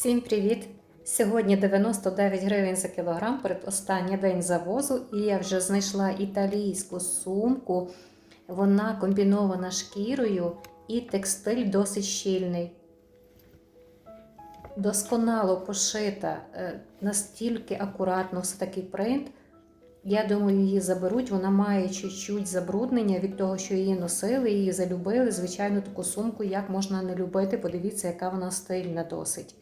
Всім привіт! Сьогодні 99 гривень за кілограм, передостанній день завозу, і я вже знайшла італійську сумку. Вона комбінована шкірою і текстиль досить щільний. Досконало пошита, е, настільки акуратно все такий принт. Я думаю, її заберуть. Вона має чуть-чуть забруднення від того, що її носили, її залюбили. Звичайно, таку сумку як можна не любити. Подивіться, яка вона стильна досить.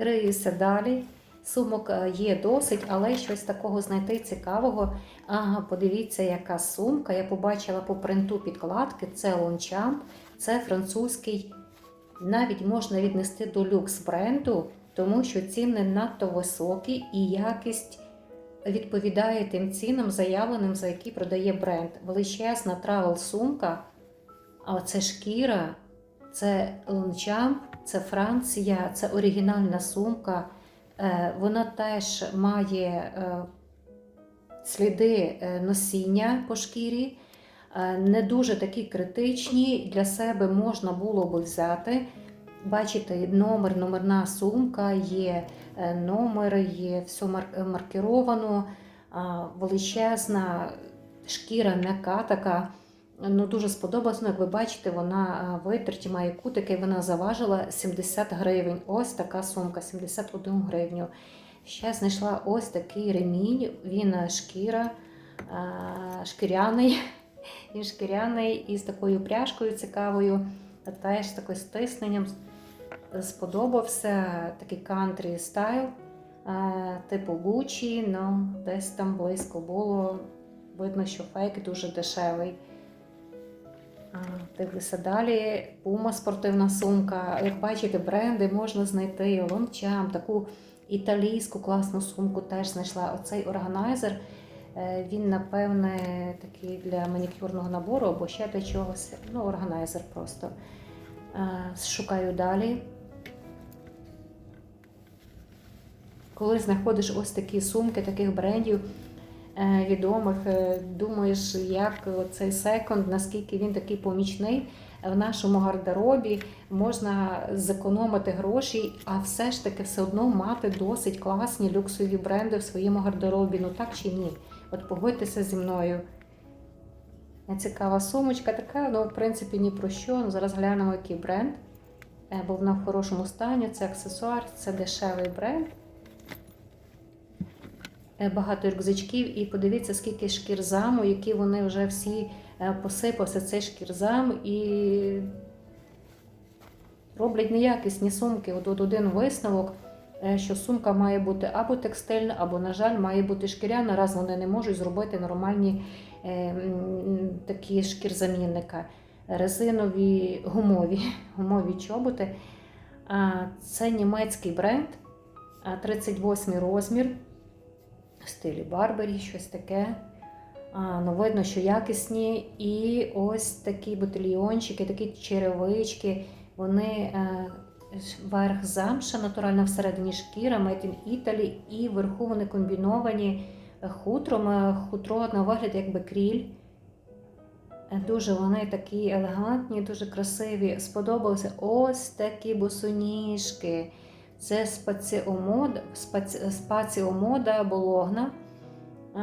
Риюся далі. Сумок е, є досить, але щось такого знайти цікавого. Ага, подивіться, яка сумка. Я побачила по принту підкладки. Це лончамп, це французький. Навіть можна віднести до люкс бренду, тому що ціни надто високі і якість відповідає тим цінам, заявленим, за які продає бренд. Величезна травел сумка, а це шкіра, це лончамп, це Франція, це оригінальна сумка. Е, Вона теж має е, сліди е, носіння по шкірі, не дуже такі критичні. Для себе можна було би взяти. Бачите, номер, номерна сумка, є е, номер, є все мар- маркіровано, величезна шкіра м'яка така. Ну, дуже сподобалось. Ну, як ви бачите, вона а, витерті, має кутики, вона заважила 70 гривень. Ось така сумка, 71 гривню. Ще знайшла ось такий ремінь, він е, шкіра, а, шкіряний, він шкіряний із такою пряжкою цікавою, теж з таким стисненням. Сподобався такий кантрі стайл, е, типу Gucci, ну десь там близько було. Видно, що фейк дуже дешевий. А, Дивлюся далі. Puma спортивна сумка. Як бачите, бренди можна знайти. Лончам, таку італійську класну сумку теж знайшла. Оцей органайзер. е, Він, напевне, такий для манікюрного набору або ще для чогось. Ну, органайзер просто. Е, Шукаю далі. Коли знаходиш ось такі сумки, таких брендів відомих, е, думаєш, як цей секонд, наскільки він такий помічний в нашому гардеробі, можна зекономити гроші, а все ж таки все одно мати досить класні люксові бренди в своєму гардеробі. Ну так чи ні? От погодьтеся зі мною. Цікава сумочка така, ну, в принципі, ні про що. Ну, зараз глянемо, який бренд. Е, Бо вона в хорошому стані, це аксесуар, це дешевий бренд. Е, Багато рюкзачків, і подивіться, скільки шкірзаму, які вони вже всі е, посипався цей шкірзам і роблять неякісні сумки. От, от один висновок, е, що сумка має бути або текстильна, або, на жаль, має бути шкіряна, раз вони не можуть зробити нормальні е, такі шкірзамінника. Резинові гумові, гумові чоботи. Це німецький бренд, а, 38 розмір в стилі Барбарі, щось таке. А, ну, видно, що якісні. І ось такі ботильйончики, такі черевички. Вони е, верх замша, натуральна всередині шкіра, made in Italy, і вверху вони комбіновані хутром. Е, Хутро на вигляд якби кріль. Е, Дуже вони такі елегантні, дуже красиві. Сподобалися ось такі босоніжки. Це спаціомода, спаці, спаціомода Бологна. е,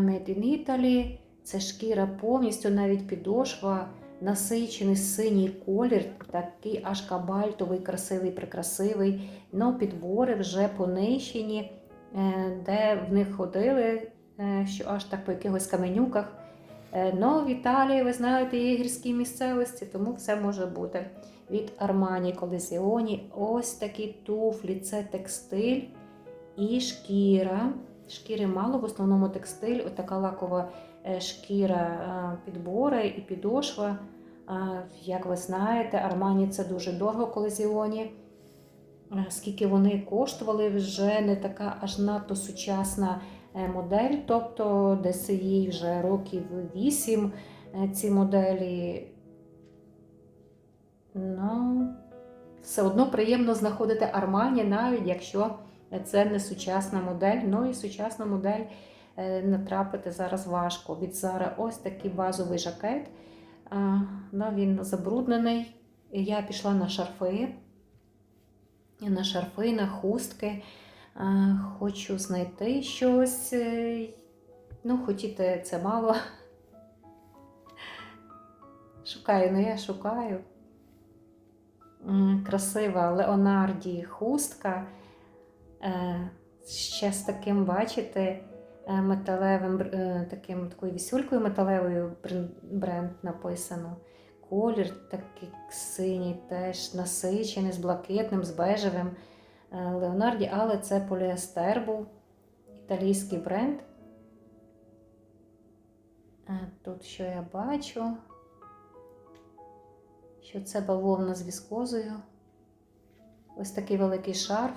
Made in Italy. Це шкіра повністю, навіть підошва, насичений синій колір, такий аж кабальтовий, красивий, прикрасивий. Но підбори вже понищені, е, де в них ходили, е, що аж так по якихось каменюках. Ну, в Італії, ви знаєте, є гірські місцевості, тому все може бути. Від Armani Collezioni ось такі туфлі, це текстиль і шкіра. Шкіри мало, в основному текстиль, отака лакова е, шкіра, е, підбори і підошва. Е, Як ви знаєте, Armani це дуже дорого. Е, Скільки вони коштували, вже не така аж надто сучасна модель, тобто десь їй вже років 8 е, ці моделі. Ну, все одно приємно знаходити Армані, навіть якщо це не сучасна модель. Ну і сучасну модель е, натрапити зараз важко. Від Зара ось такий базовий жакет. Ну, він забруднений. я пішла на шарфи, на шарфи, на хустки. Хочу знайти щось. е, Ну, хотіти це мало. Шукаю, ну я шукаю. Красива Леонарді хустка. Е, Ще з таким, бачите, е, металевим, е, таким, такою вісюлькою металевою бренд написано. Колір такий синій, теж насичений, з блакитним, з бежевим. Леонарді, але це поліестер був, італійський бренд. Тут що я бачу? Що це бавовна з віскозою. Ось такий великий шарф.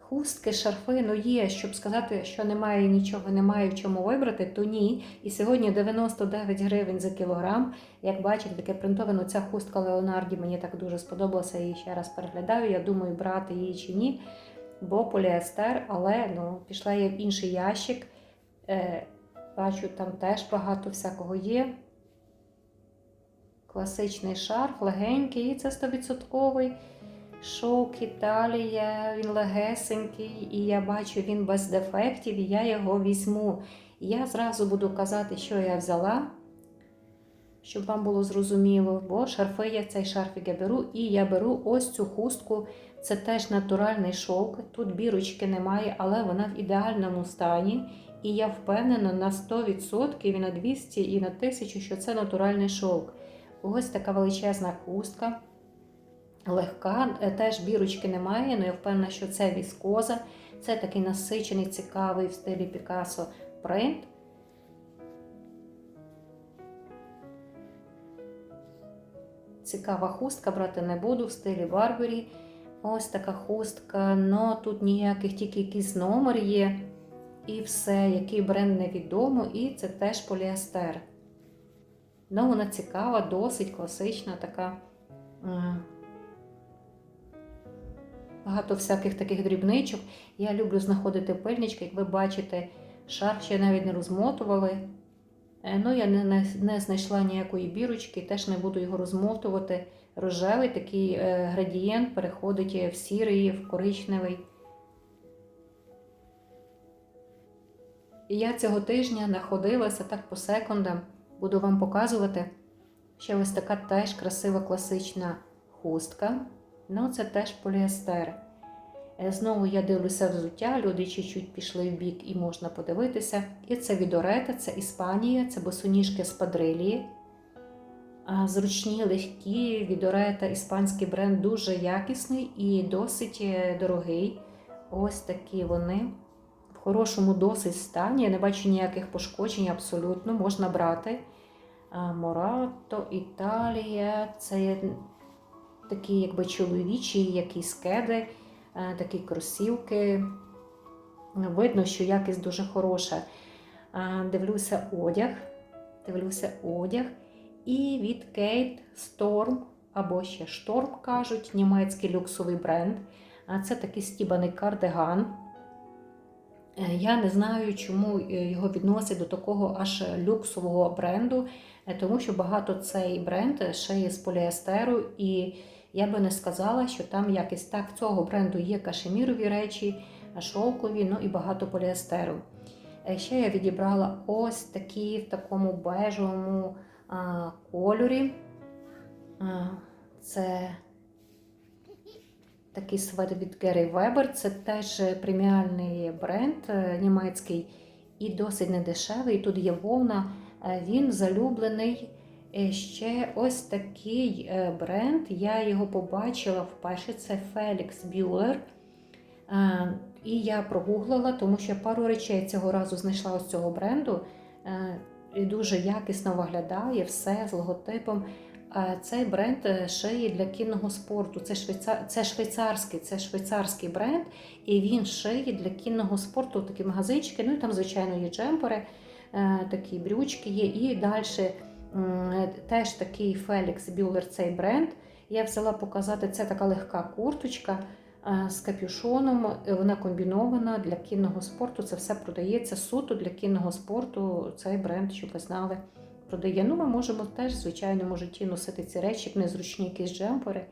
Хустки, шарфи, ну є, щоб сказати, що немає нічого, немає в чому вибрати, то ні. І сьогодні 99 гривень за кілограм. Як бачите, таке принтовано, ця хустка Леонарді мені так дуже сподобалася, я її ще раз переглядаю. Я думаю, брати її чи ні, бо поліестер, але ну, пішла я в інший ящик. Е, бачу, там теж багато всякого є. Класичний шарф, легенький, і це 100%. Шовк Італія, він легесенький, і я бачу, він без дефектів, і я його візьму. Я зразу буду казати, що я взяла, щоб вам було зрозуміло, бо шарфи я цей шарфік я беру, і я беру ось цю хустку. Це теж натуральний шовк. Тут бірочки немає, але вона в ідеальному стані. І я впевнена на 100% і на 200 і на 1000, що це натуральний шовк. Ось така величезна хустка. Легка, е, теж бірочки немає, але я впевнена, що це віскоза. Це такий насичений, цікавий в стилі Пікассо принт. Цікава хустка, брати не буду в стилі Барбері. Ось така хустка, но тут ніяких тільки якийсь номер є. І все, який бренд невідомо, і це теж поліестер. Ну, вона цікава, досить класична така. Багато всяких таких дрібничок. Я люблю знаходити пильнички, як ви бачите, шарф ще навіть не розмотували. Е, Ну, я не, не, не знайшла ніякої бірочки, теж не буду його розмотувати. Рожевий такий е, градієнт переходить в сірий, в коричневий. І я цього тижня находилася так по секундам. Буду вам показувати. Ще ось така теж красива класична хустка. Ну, це теж поліестер. Е, Знову я дивлюся взуття, люди чуть-чуть пішли в бік і можна подивитися. І це від Орета, це Іспанія, це босоніжки з Падрилії. Зручні, легкі, від Орета, іспанський бренд дуже якісний і досить е, дорогий. Ось такі вони. Хорошому досить стані. Я не бачу ніяких пошкоджень, абсолютно можна брати. Морато, Італія, це такі якби чоловічі, якісь кеди, е, такі кросівки. Видно, що якість дуже хороша. Дивлюся одяг. Дивлюся одяг. І від Kate Storm, або ще Storm кажуть, німецький люксовий бренд. А Це такий стібаний кардиган. Е, Я не знаю, чому е, його відносять до такого аж люксового бренду, е, тому що багато цей бренд шиє з поліестеру, і я би не сказала, що там якість так цього бренду є кашемірові речі, шовкові, ну і багато поліестеру. Ще я відібрала ось такі в такому бежевому кольорі. Це такий свет від Гері Вебер. Це теж преміальний бренд е, німецький і досить недешевий. Тут є вовна. Е, Він залюблений. Е, Ще ось такий бренд. Я його побачила вперше. Це Felix Bueller. І я прогуглила, тому що пару речей цього разу знайшла ось цього бренду. І дуже якісно виглядає все з логотипом. Е, Цей бренд е, шиє для кінного спорту. Це, швейцар... це швейцарський, це швейцарський бренд, і він шиє для кінного спорту такі магазинчики. Ну і там, звичайно, є джемпери, е, такі брючки є. І далі теж такий Felix Bueller цей бренд. Я взяла показати, це така легка курточка. е, з капюшоном. Е, Вона комбінована для кінного спорту. Це все продається суто для кінного спорту. Цей бренд, щоб ви знали, продає. Ну, ми можемо теж, звичайно, житті носити ці речі, незручні якісь джемпери.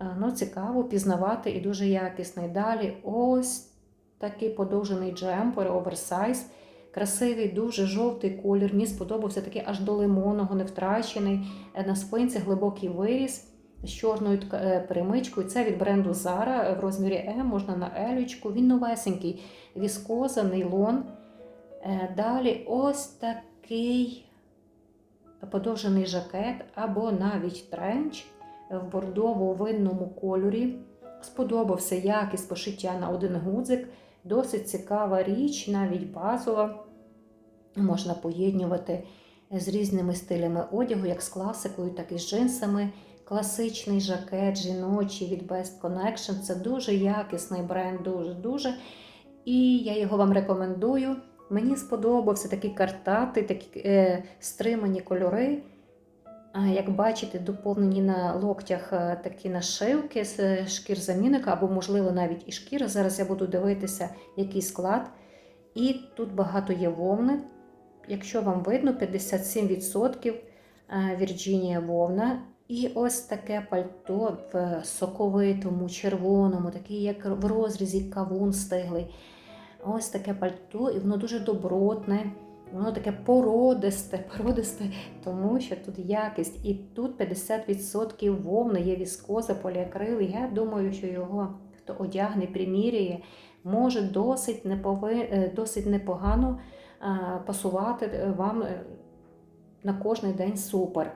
Е, Ну, цікаво пізнавати і дуже якісний. Далі ось такий подовжений джемпер, оверсайз. Красивий, дуже жовтий колір. Мені сподобався такий аж до лимонного, не втрачений. Е, На спинці глибокий виріз з чорною е, перемичкою. Це від бренду Zara в розмірі М, можна на елючку. Він новесенький, віскоза, нейлон. Далі ось такий подовжений жакет або навіть тренч в бордово-винному кольорі. Сподобався якість пошиття на один гудзик. Досить цікава річ, навіть базова. Можна поєднувати з різними стилями одягу, як з класикою, так і з джинсами. Класичний жакет, жіночий від Best Connection. Це дуже якісний бренд, дуже-дуже. І я його вам рекомендую. Мені сподобався такі картати, такі е, стримані кольори. Як бачите, доповнені на локтях е, такі нашивки з е, шкір замінника, або, можливо, навіть і шкіра. Зараз я буду дивитися, який склад. І тут багато є вовни. Якщо вам видно, 57% Вірджинія вовна. І ось таке пальто в соковитому, червоному, такий, як в розрізі кавун стиглий. Ось таке пальто, і воно дуже добротне, воно таке породисте, породисте, тому що тут якість. І тут 50% вовни є віскоза, поліакрил. Я думаю, що його хто одягне, приміряє, може досить, непови... е, досить непогано пасувати е, вам е, на кожний день супер.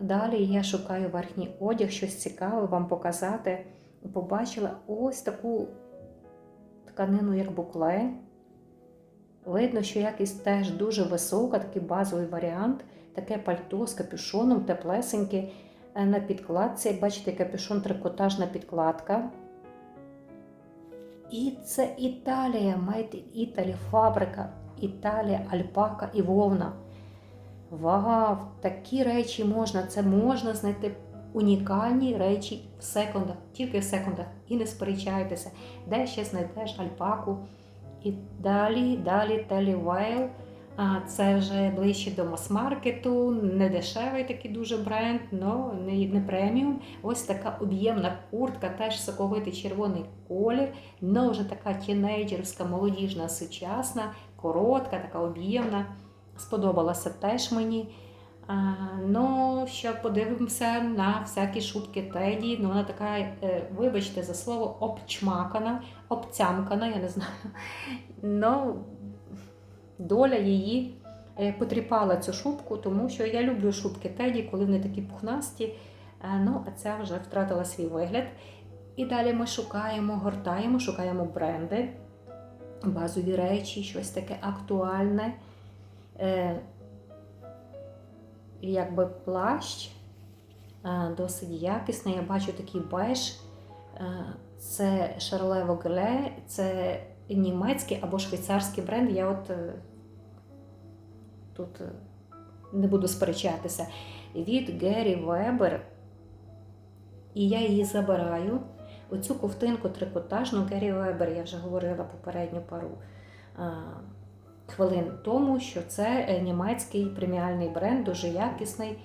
Далі я шукаю верхній одяг, щось цікаве вам показати. Побачила ось таку тканину, як букле. Видно, що якість теж дуже висока, такий базовий варіант. Таке пальто з капюшоном, теплесеньке е, на підкладці. Бачите, капюшон трикотажна підкладка. І це Італія, in Italy, фабрика, Італія, альпака і вовна. Вау, такі речі можна, це можна знайти унікальні речі в секундах, тільки в секундах. І не сперечайтеся, де ще знайдеш альпаку. І далі, далі Телівейл. Це вже ближче до мас-маркету, не дешевий такий дуже бренд, но не, не преміум. Ось така об'ємна куртка, теж соковитий червоний колір, но вже така тінейджерська, молодіжна, сучасна, коротка, така об'ємна. Сподобалася теж мені. Ну, що подивимося на всякі шубки Теді. Ну, вона така, е, вибачте за слово, обчмакана, обцямкана, я не знаю. Ну, доля її е, потріпала цю шубку, тому що я люблю шубки Теді, коли вони такі пухнасті. Е, Ну, а ця вже втратила свій вигляд. І далі ми шукаємо, гортаємо, шукаємо бренди, базові речі, щось таке актуальне. Якби плащ е, досить якісний. Я бачу такий беж. Е, Це Charles Vogle, це німецький або швейцарський бренд. Я от е, тут не буду сперечатися. Від Гері Вебер. І я її забираю. Оцю ковтинку трикотажну Гері Вебер, я вже говорила попередню пару хвилин тому, що це е, німецький преміальний бренд, дуже якісний.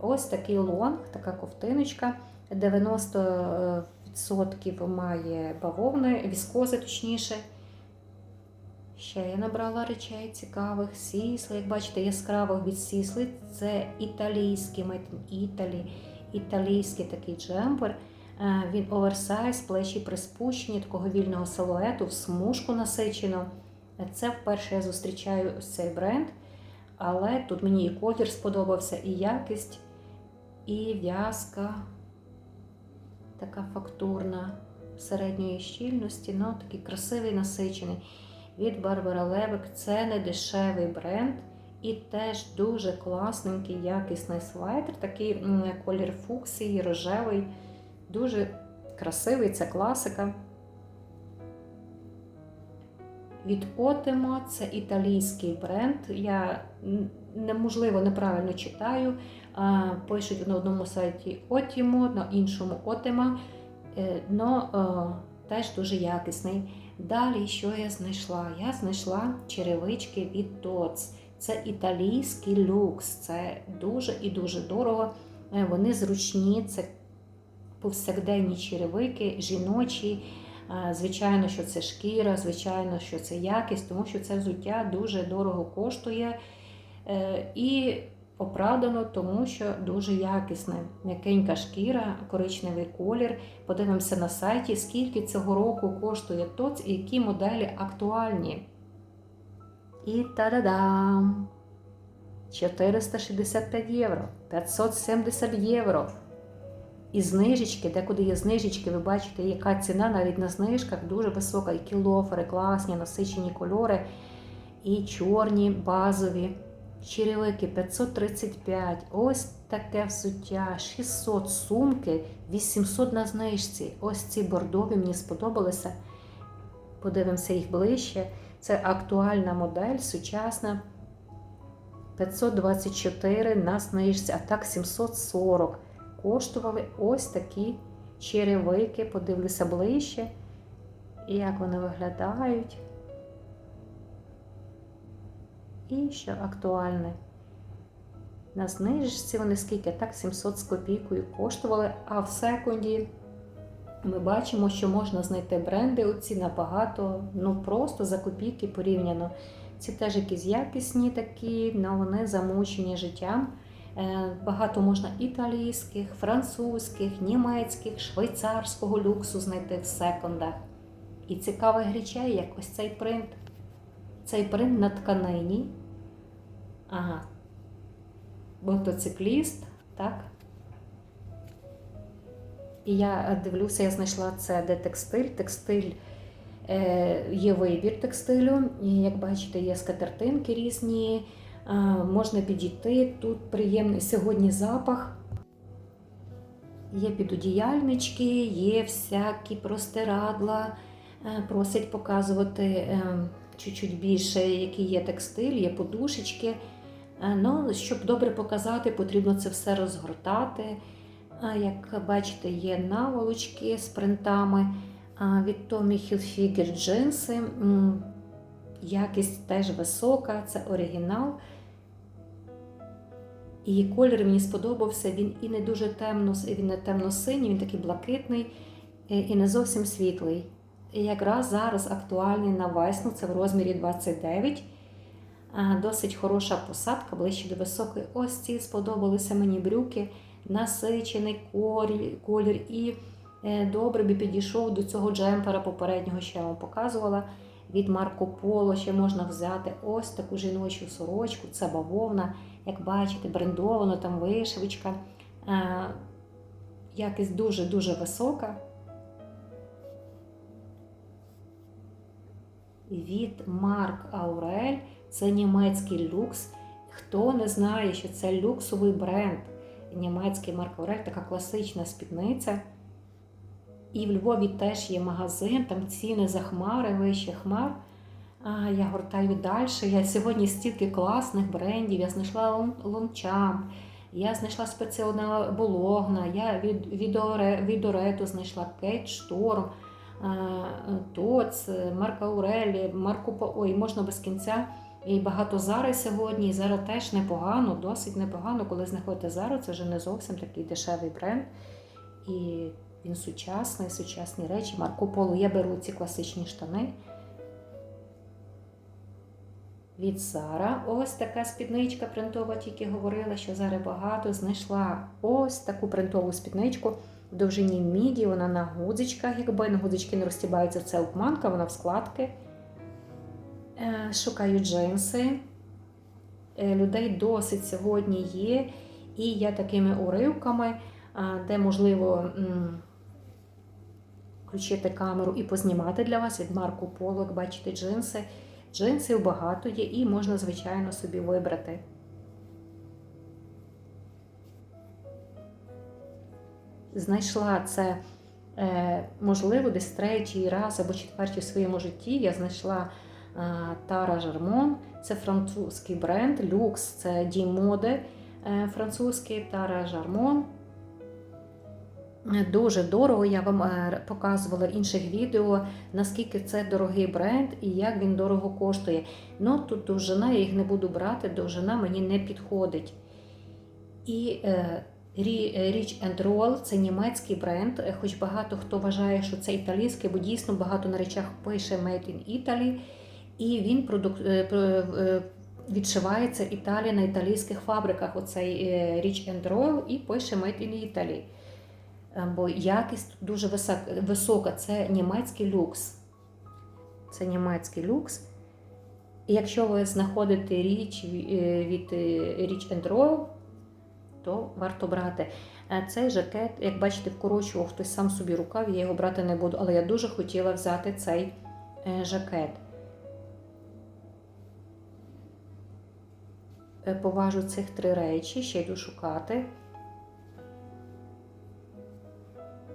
Ось такий лонг, така ковтиночка. 90% має бавовни, віскози точніше. Ще я набрала речей цікавих, сісли. Як бачите, яскравих від сісли. Це італійський in італійський такий джемпер. Е, Він оверсайз, плечі приспущені, такого вільного силуету, в смужку насичено. Це вперше я зустрічаю цей бренд, але тут мені і колір сподобався, і якість, і в'язка така фактурна середньої щільності, ну такий красивий насичений. Від Барбара Левик це не дешевий бренд і теж дуже класненький, якісний свайтер, такий колір фуксії, рожевий, дуже красивий, це класика. Від Отемо це італійський бренд. Я неможливо неправильно читаю. Пишуть на одному сайті Отімо, на іншому Отема. Е, но е, теж дуже якісний. Далі, що я знайшла? Я знайшла черевички від Tots. Це італійський люкс, це дуже і дуже дорого. Е, Вони зручні, це повсякденні черевики, жіночі. Звичайно, що це шкіра, звичайно, що це якість, тому що це взуття дуже дорого коштує Е, і оправдано, тому що дуже якісне. М'якенька шкіра, коричневий колір. Подивимося на сайті, скільки цього року коштує ТОЦ і які моделі актуальні. І та-да-дам! 465 євро, 570 євро. І знижечки, декуди є знижечки, ви бачите, яка ціна навіть на знижках дуже висока. Які лофери, класні, насичені кольори, і чорні, базові. Черевики 535. Ось таке взуття, 600 сумки, 800 на знижці. Ось ці бордові мені сподобалися. Подивимося їх ближче. Це актуальна модель, сучасна. 524 на знижці, а так 740. Коштували ось такі черевики. Подивлюся ближче, як вони виглядають. І що актуальне. На знижці вони скільки? Так, 700 з копійкою коштували, а в секунді ми бачимо, що можна знайти бренди оці набагато, ну просто за копійки порівняно. Ці теж якісь якісні такі, але вони замучені життям. Е, Багато можна італійських, французьких, німецьких, швейцарського люксу знайти в секондах. І цікавих речей, як ось цей принт. Цей принт на тканині. Ага. Мотоцикліст, так? І я дивлюся, я знайшла це де текстиль. Текстиль е, є вибір текстилю. І як бачите, є скатертинки різні. Е, можна підійти. Тут приємний сьогодні запах. Є підодіяльнички, є всякі простирадла. Е, просять показувати е, чуть-чуть більше, який є текстиль, є подушечки. Ну, щоб добре показати, потрібно це все розгортати. Як бачите, є наволочки з принтами від Tommy Hilfiger джинси. Якість теж висока, це оригінал. І колір мені сподобався. Він і не дуже темно, він не темно-синій, він такий блакитний е, і не зовсім світлий. І якраз зараз актуальний на весну, це в розмірі 29. Досить хороша посадка, ближче до високої. Ось ці сподобалися мені брюки, насичений колір, колір і е, добре би підійшов до цього джемпера попереднього, що я вам показувала. Від Марко Поло ще можна взяти ось таку жіночу сорочку, це бавовна, як бачите, брендовано, там вишивочка. Якість дуже-дуже висока. від Марк Аурель. Це німецький люкс. Хто не знає, що це люксовий бренд, німецький Марк Аурель, така класична спідниця. І в Львові теж є магазин, там ціни за хмари, вище хмар. А, я гортаю далі. Я сьогодні стільки класних брендів. Я знайшла Лончамп, я знайшла спеціальна Бологна, я від, від, Оре- Орету знайшла Кейт Шторм. Тоц, Марка Аурелі, Марку По- ой, можна без кінця. І багато Зари сьогодні. І Зара теж непогано, досить непогано, коли знаходите Зару, це вже не зовсім такий дешевий бренд. І він сучасний, сучасні речі. Марко Поло, я беру ці класичні штани. Від Зара. Ось така спідничка принтова, тільки говорила, що зараз багато. Знайшла ось таку принтову спідничку в довжині міді, вона на гудзичках, якби на гудзички не розтібаються, це обманка, вона в складки. Е, Шукаю джинси. Е, Людей досить сьогодні є. І я такими уривками, де можливо включити камеру і познімати для вас від Марко Поло, як бачите, джинси. Джинсів багато є і можна, звичайно, собі вибрати. знайшла це, е, можливо, десь третій раз або четвертий в своєму житті. Я знайшла е, Тара Жермон, це французький бренд, люкс, це дім моди е, французький Тара Жармон. Дуже дорого. Я вам е, показувала в інших відео, наскільки це дорогий бренд і як він дорого коштує. Ну тут довжина, я їх не буду брати, довжина мені не підходить. І е, е, Rich and Roll це німецький бренд, е, хоч багато хто вважає, що це італійський, бо дійсно багато на речах пише Made in Italy. І він продук... про- відшивається в Італії на італійських фабриках. Оцей Rich and Roll і пише Made in Italy. Е, Бо якість дуже висока. Це німецький люкс. Це німецький люкс. І якщо ви знаходите річ е, від е, Rich and то варто брати. Цей жакет, як бачите, вкорочував хтось сам собі рукав, я його брати не буду, але я дуже хотіла взяти цей жакет. Поважу цих три речі, ще йду шукати.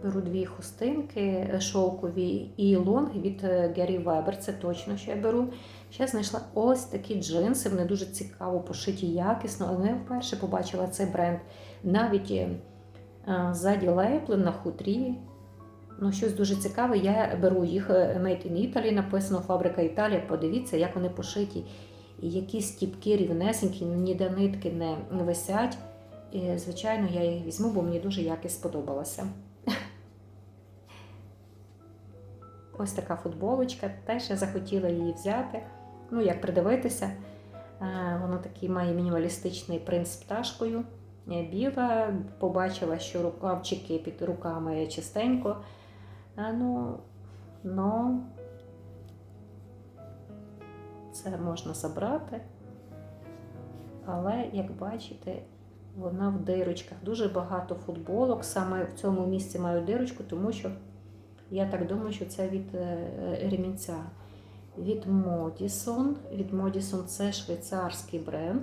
Беру дві хустинки шовкові і лонг від Gary Weber, це точно що я беру. Ще знайшла ось такі джинси, вони дуже цікаво пошиті якісно, але я вперше побачила цей бренд. Навіть е, е, ззаді лейпли на хутрі. Ну, щось дуже цікаве. Я беру їх е, Made in Italy, написано Фабрика Італія. Подивіться, як вони пошиті. І які стіпки рівнесенькі, ніде нитки не висять. І, звичайно, я їх візьму, бо мені дуже якість сподобалася. Ось така футболочка. Теж я захотіла її взяти. Ну, як придивитися. Е, Воно такий має мінімалістичний принт з пташкою. Е, Біла, побачила, що рукавчики під руками чистенько. Е, Ну, ну, це можна забрати. Але, як бачите, вона в дирочках. Дуже багато футболок. Саме в цьому місці маю дирочку, тому що я так думаю, що це від е, ремінця. Від Modison. Від Modison це швейцарський бренд.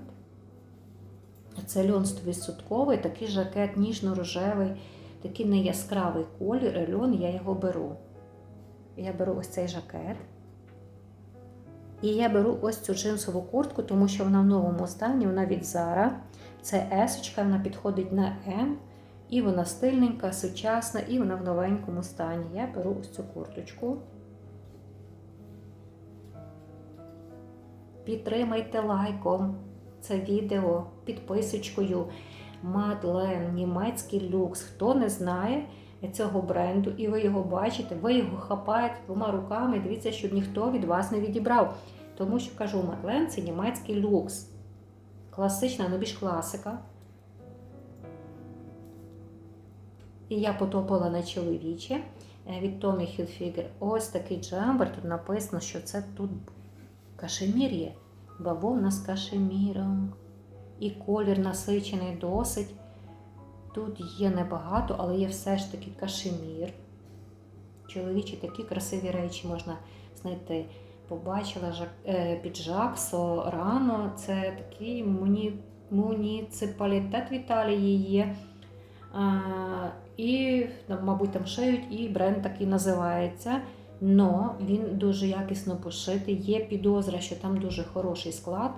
Це льон 100%, такий жакет ніжно-рожевий, такий неяскравий колір. Льон я його беру. Я беру ось цей жакет. І я беру ось цю джинсову куртку, тому що вона в новому стані, вона від Zara. Це есочка, вона підходить на М. І вона стильненька, сучасна, і вона в новенькому стані. Я беру ось цю курточку. Підтримайте лайком це відео, підписочкою. Мадлен, німецький люкс. Хто не знає цього бренду, і ви його бачите, ви його хапаєте двома руками. Дивіться, щоб ніхто від вас не відібрав. Тому що кажу, Мадлен це німецький люкс. Класична, ну більш класика. І я потопила на чоловіче е, від Tommy Hilfiger. Ось такий джембер. Тут написано, що це тут кашемір є. Бавовна з кашеміром. І колір насичений досить. Тут є небагато, але є все ж таки кашемір. Чоловічі такі красиві речі можна знайти. Побачила жак, е, піджак Сорано. Це такий муні, муніципалітет в Італії є. А, і, мабуть, там шиють, і бренд такий називається. Но він дуже якісно пошитий. Є підозра, що там дуже хороший склад.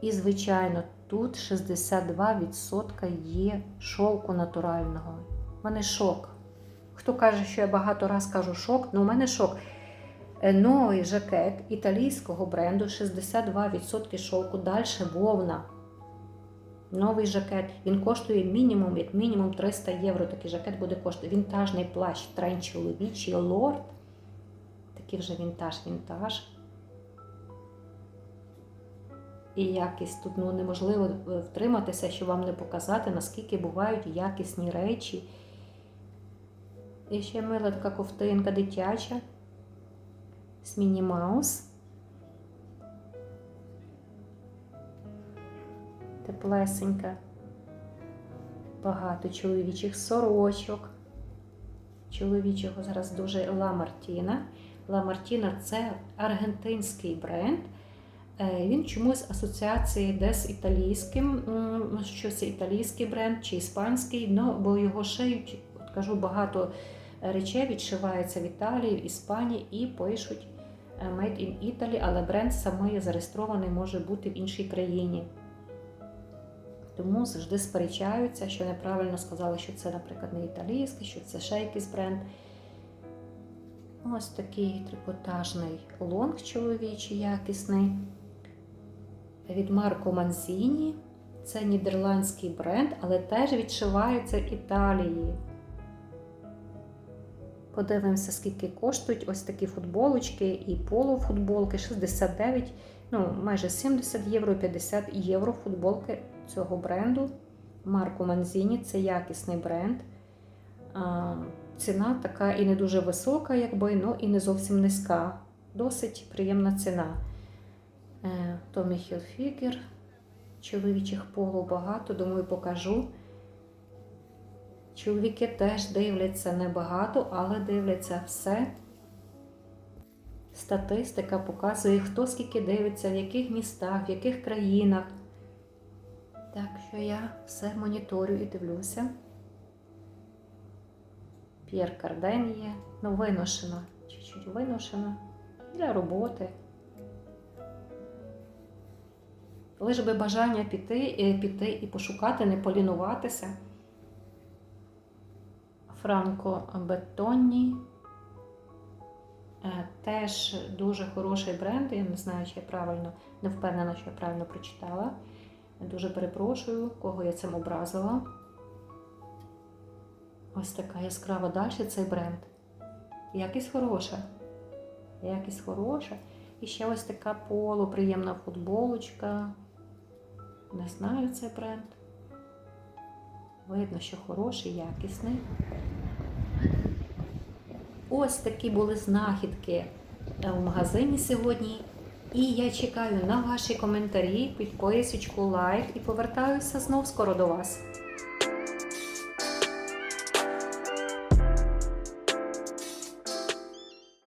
І, звичайно, тут 62% є шовку натурального. У мене шок. Хто каже, що я багато раз кажу шок, ну у мене шок. Новий жакет італійського бренду 62% шовку, далі вовна. Новий жакет. Він коштує мінімум, як мінімум 300 євро. Такий жакет буде коштувати. Вінтажний плащ, трен чоловічий, лорд. Такий вже вінтаж, вінтаж. І якість тут ну, неможливо втриматися, щоб вам не показати, наскільки бувають якісні речі. І ще мила така ковтинка дитяча з Міні Теплесенька. Багато чоловічих сорочок. Чоловічого зараз дуже Ла Мартіна. Ла Мартіна це аргентинський бренд. Е, Він чомусь асоціації де з італійським, що це італійський бренд чи іспанський, ну, бо його шиють, от кажу, багато речей відшивається в Італії, в Іспанії і пишуть е, Made in Italy, але бренд самий зареєстрований може бути в іншій країні. Тому завжди сперечаються, що неправильно сказали, що це, наприклад, не італійський, що це ще якийсь бренд. Ось такий трикотажний лонг чоловічий якісний. Від Марко Манзіні. Це нідерландський бренд, але теж відшивається Італії. Подивимося, скільки коштують ось такі футболочки і полуфутболки 69, ну майже 70 євро, 50 євро футболки цього бренду. Марко Манзіні це якісний бренд. Ціна така і не дуже висока, якби, ну і не зовсім низька. Досить приємна ціна. Е, Tommy Чоловічих полу багато, думаю, покажу. Чоловіки теж дивляться небагато, але дивляться все. Статистика показує, хто скільки дивиться, в яких містах, в яких країнах. Так що я все моніторю і дивлюся. П'єр Карден є, ну виношена, чуть-чуть виношена для роботи. Лиш би бажання піти, е, піти і пошукати, не полінуватися. Франко Бетонні. Е, Теж дуже хороший бренд. Я не знаю, чи я правильно, не впевнена, що я правильно прочитала. Дуже перепрошую, кого я цим образила. Ось така яскрава далі цей бренд. Якість хороша. Якість хороша. І ще ось така полуприємна футболочка. Не знаю цей бренд. Видно, що хороший, якісний. Ось такі були знахідки е, в магазині сьогодні. І я чекаю на ваші коментарі, підписочку, лайк і повертаюся знов скоро до вас.